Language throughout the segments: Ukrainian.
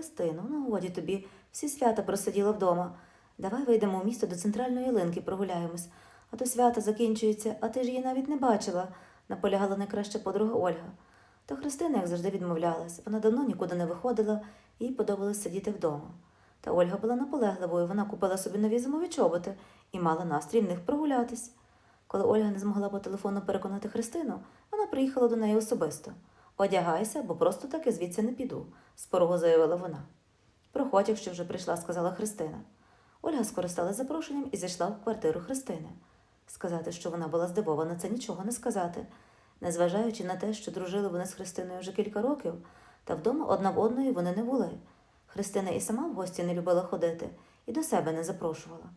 Христино, ну годі тобі, всі свята просиділа вдома. Давай вийдемо у місто до центральної ялинки, прогуляємось. А то свята закінчується, а ти ж її навіть не бачила, наполягала найкраща подруга Ольга. Та Христина, як завжди, відмовлялась. Вона давно нікуди не виходила, їй подобалось сидіти вдома. Та Ольга була наполегливою, вона купила собі нові зимові чоботи і мала настрій в них прогулятись. Коли Ольга не змогла по телефону переконати Христину, вона приїхала до неї особисто. Одягайся, бо просто так і звідси не піду, з порогу заявила вона. Проходь, якщо вже прийшла, сказала Христина. Ольга скористалась запрошенням і зайшла в квартиру Христини. Сказати, що вона була здивована, це нічого не сказати. Незважаючи на те, що дружили вони з Христиною вже кілька років, та вдома одна в одної вони не були. Христина і сама в гості не любила ходити і до себе не запрошувала.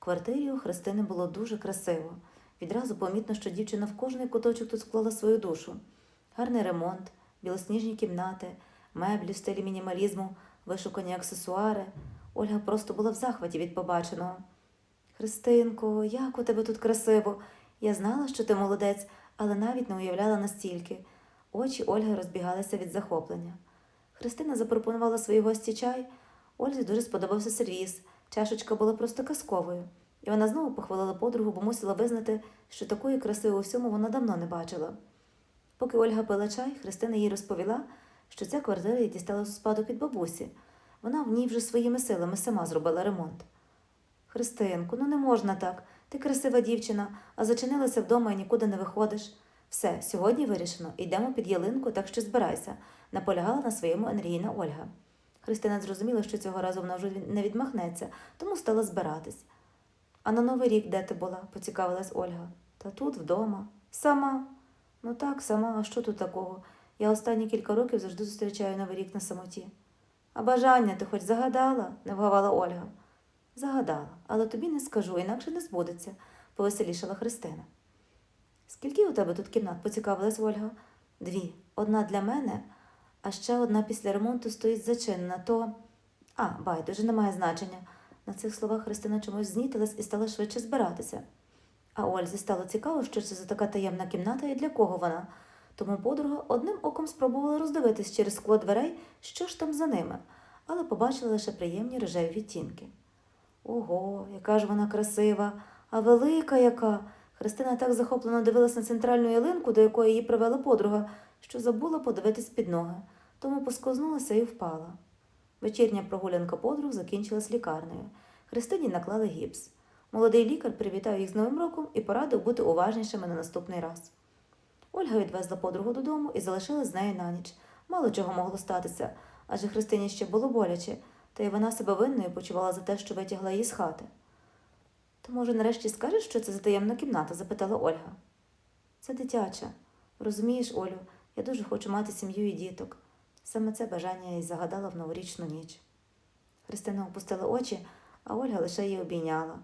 В квартирі у Христини було дуже красиво. Відразу помітно, що дівчина в кожний куточок тут склала свою душу. Гарний ремонт, білосніжні кімнати, меблі в стилі мінімалізму, вишукані аксесуари. Ольга просто була в захваті від побаченого. Христинко, як у тебе тут красиво. Я знала, що ти молодець, але навіть не уявляла настільки. Очі Ольги розбігалися від захоплення. Христина запропонувала своїй гості чай. Ользі дуже сподобався сервіз. Чашечка була просто казковою. І вона знову похвалила подругу, бо мусила визнати, що такої краси у всьому вона давно не бачила. Поки Ольга пила чай, Христина їй розповіла, що ця квартира їй дісталась у спадок від бабусі. Вона в ній вже своїми силами сама зробила ремонт. Христинку, ну не можна так. Ти красива дівчина, а зачинилася вдома і нікуди не виходиш. Все, сьогодні вирішено, йдемо під ялинку, так що збирайся, наполягала на своєму енергійна Ольга. Христина зрозуміла, що цього разу вона вже не відмахнеться, тому стала збиратись. А на Новий рік де ти була? поцікавилась Ольга. Та тут, вдома. Сама. Ну так, сама, а що тут такого? Я останні кілька років завжди зустрічаю Новий рік на самоті. А бажання ти хоч загадала? не вгавала Ольга. Загадала, але тобі не скажу, інакше не збудеться, повеселішала Христина. Скільки у тебе тут кімнат? поцікавилась Ольга. Дві. Одна для мене, а ще одна після ремонту стоїть зачинена, то. А, байдуже, немає значення. На цих словах Христина чомусь знітилась і стала швидше збиратися. А Ользі стало цікаво, що це за така таємна кімната і для кого вона. Тому подруга одним оком спробувала роздивитись через скло дверей, що ж там за ними, але побачила лише приємні рожеві відтінки. Ого, яка ж вона красива, а велика яка. Христина так захоплено дивилась на центральну ялинку, до якої її привела подруга, що забула подивитись під ноги, тому посковзнулася і впала. Вечірня прогулянка подруг закінчилась лікарнею. Христині наклали гіпс. Молодий лікар привітав їх з Новим роком і порадив бути уважнішими на наступний раз. Ольга відвезла подругу додому і залишилась з нею на ніч. Мало чого могло статися, адже Христині ще було боляче, та й вона себе винною почувала за те, що витягла її з хати. То, може, нарешті скажеш, що це за таємна кімната? запитала Ольга. Це дитяча. Розумієш, Олю, я дуже хочу мати сім'ю і діток. Саме це бажання й загадала в новорічну ніч. Христина опустила очі, а Ольга лише її обійняла.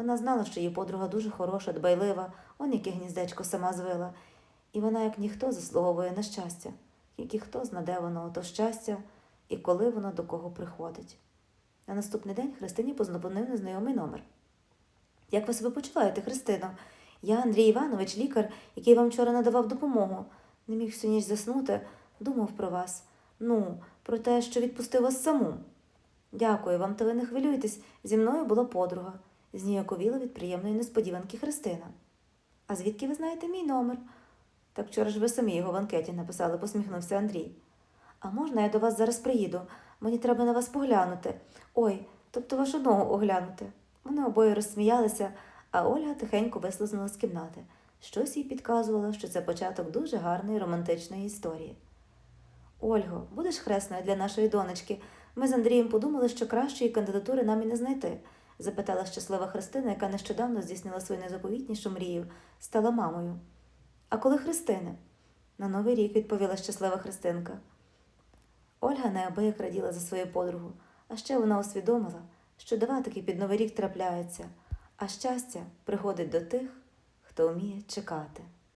Вона знала, що її подруга дуже хороша, дбайлива, он яке гніздечко сама звила, і вона, як ніхто, заслуговує на щастя, тільки хто знаде воно ото щастя і коли воно до кого приходить. На наступний день Христині познайомив незнайомий номер. Як ви себе почуваєте, Христино? Я Андрій Іванович, лікар, який вам вчора надавав допомогу. Не міг всю ніч заснути, думав про вас. Ну, про те, що відпустив вас саму. Дякую вам, та ви не хвилюйтесь. Зі мною була подруга. Зніяковіла від приємної несподіванки Христина. А звідки ви знаєте мій номер? Так вчора ж ви самі його в анкеті написали, посміхнувся Андрій. А можна я до вас зараз приїду? Мені треба на вас поглянути. Ой, тобто вашу ногу оглянути. Вони обоє розсміялися, а Ольга тихенько вислизнула з кімнати. Щось їй підказувало, що це початок дуже гарної романтичної історії. Ольго, будеш хресною для нашої донечки? Ми з Андрієм подумали, що кращої кандидатури нам і не знайти, запитала щаслива Христина, яка нещодавно здійснила свою найзаповітнішу мрію, стала мамою. А коли Христини? На Новий рік відповіла щаслива Христинка. Ольга неабияк раділа за свою подругу, а ще вона усвідомила, що дива таки під Новий рік трапляються, а щастя приходить до тих, хто вміє чекати.